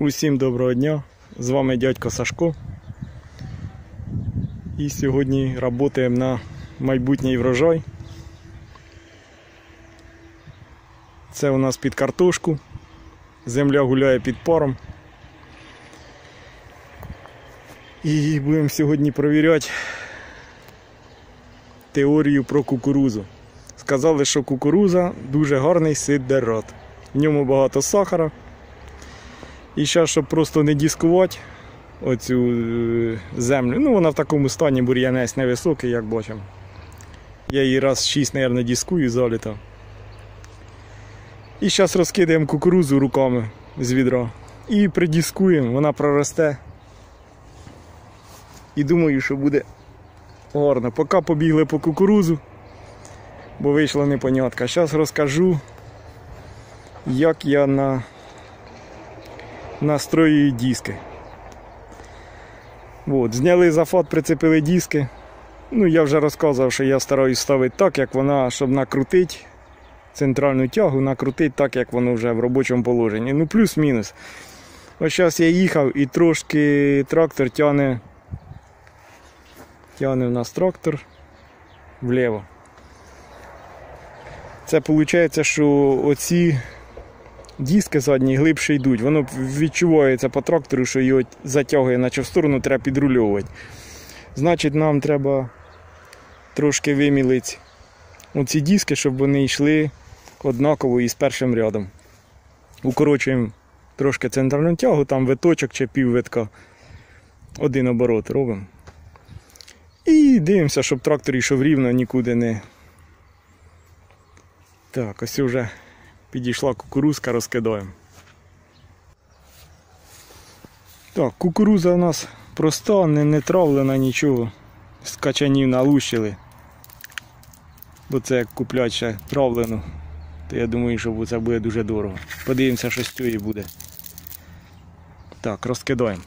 Усім доброго дня! З вами дядько Сашко. І сьогодні працюємо на майбутній врожай. Це у нас під картошку. Земля гуляє під паром. І будемо сьогодні перевіряти теорію про кукурузу. Сказали, що кукуруза дуже гарний сидерат. В ньому багато сахара. І зараз, щоб просто не дискувати оцю е, землю. Ну, вона в такому стані бур'янець невисокий, як бачимо. Я її раз 6, мабуть, дискую заліта. І зараз розкидаємо кукурузу руками з відра. І придіскуємо, вона проросте. І думаю, що буде гарно. Поки побігли по кукурузу, бо вийшла непонятка. Зараз розкажу, як я на настроюю диски. От, зняли зафат, прицепили диски. Ну, я вже розказував, що я стараюсь ставити так, як вона, щоб накрутити центральну тягу, накрутити так, як воно вже в робочому положенні. Ну, плюс-мінус. Ось зараз я їхав і трошки трактор тягне. Тягне в нас трактор вліво. Це виходить, що оці диски задні глибше йдуть. Воно відчувається по трактору, що його затягує, наче в сторону треба підрульовувати. Значить, нам треба трошки вимілити оці диски, щоб вони йшли однаково із першим рядом. Укорочуємо трошки центральну тягу, там виточок чи піввитка. Один оборот робимо. І дивимося, щоб трактор йшов рівно, нікуди не. Так, ось вже підійшла кукурузка, розкидаємо. Так, кукуруза у нас проста, не, не травлена нічого. З качанів налущили. Бо це як куплять ще травлену, то я думаю, що це буде дуже дорого. Подивимося, що з цієї буде. Так, розкидаємо.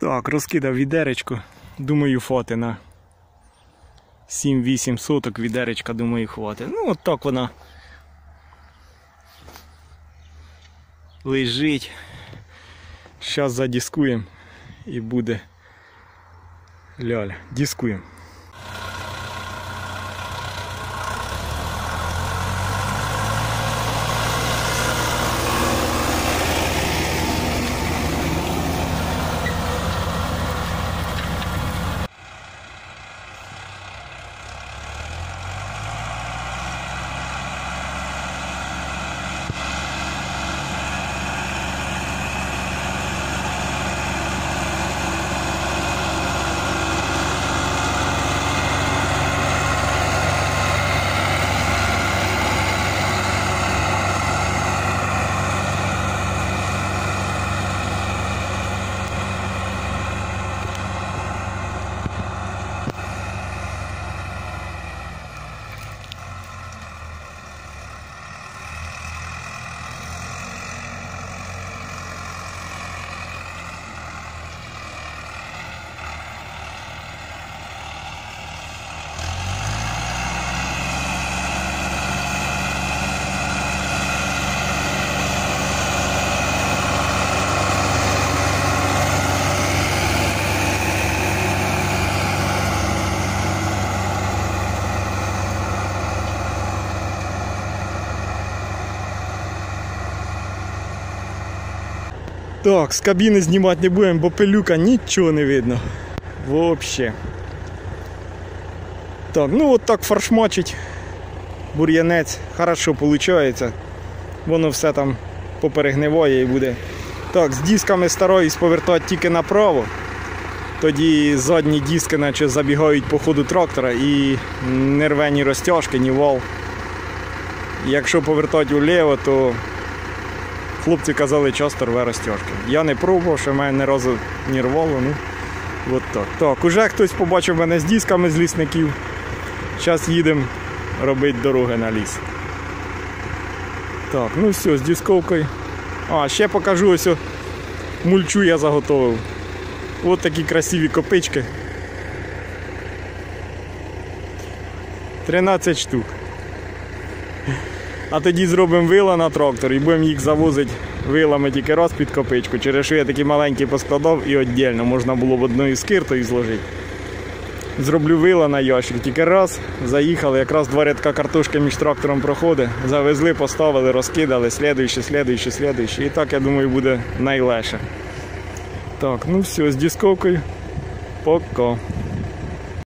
Так, розкидав відеречко. Думаю, фати на 7-8 соток відеречка, думаю, хватить. Ну, от так вона лежить. Зараз задіскуємо і буде ляля. Дискуємо. Так, з кабіни знімати не будемо, бо пилюка нічого не видно. Взагалі. Так, ну от так фаршмачить бур'янець. Хорошо виходить. Воно все там поперегниває і буде. Так, з дисками стараюсь повертати тільки направо. Тоді задні диски наче забігають по ходу трактора і не рве ні розтяжки, ні вал. Якщо повертати вліво, то хлопці казали часто рве розтяжки. Я не пробував, що мене не разу не рвало. Ну, от так. Так, уже хтось побачив мене з дисками з лісників. Зараз їдемо робити дороги на ліс. Так, ну все, з дисковкою. А, ще покажу ось мульчу я заготовив. Ось такі красиві копички. 13 штук. А тоді зробимо вила на трактор і будемо їх завозити вилами тільки раз під копичку. Через що я такі маленькі поскладав і віддільно можна було б одною скиртою зложити. Зроблю вила на ящик, тільки раз заїхали, якраз два рядка картошки між трактором проходить. Завезли, поставили, розкидали, слідуючи, слідуючи, слідуючи. І так, я думаю, буде найлегше. Так, ну все, з дисковкою. Пока.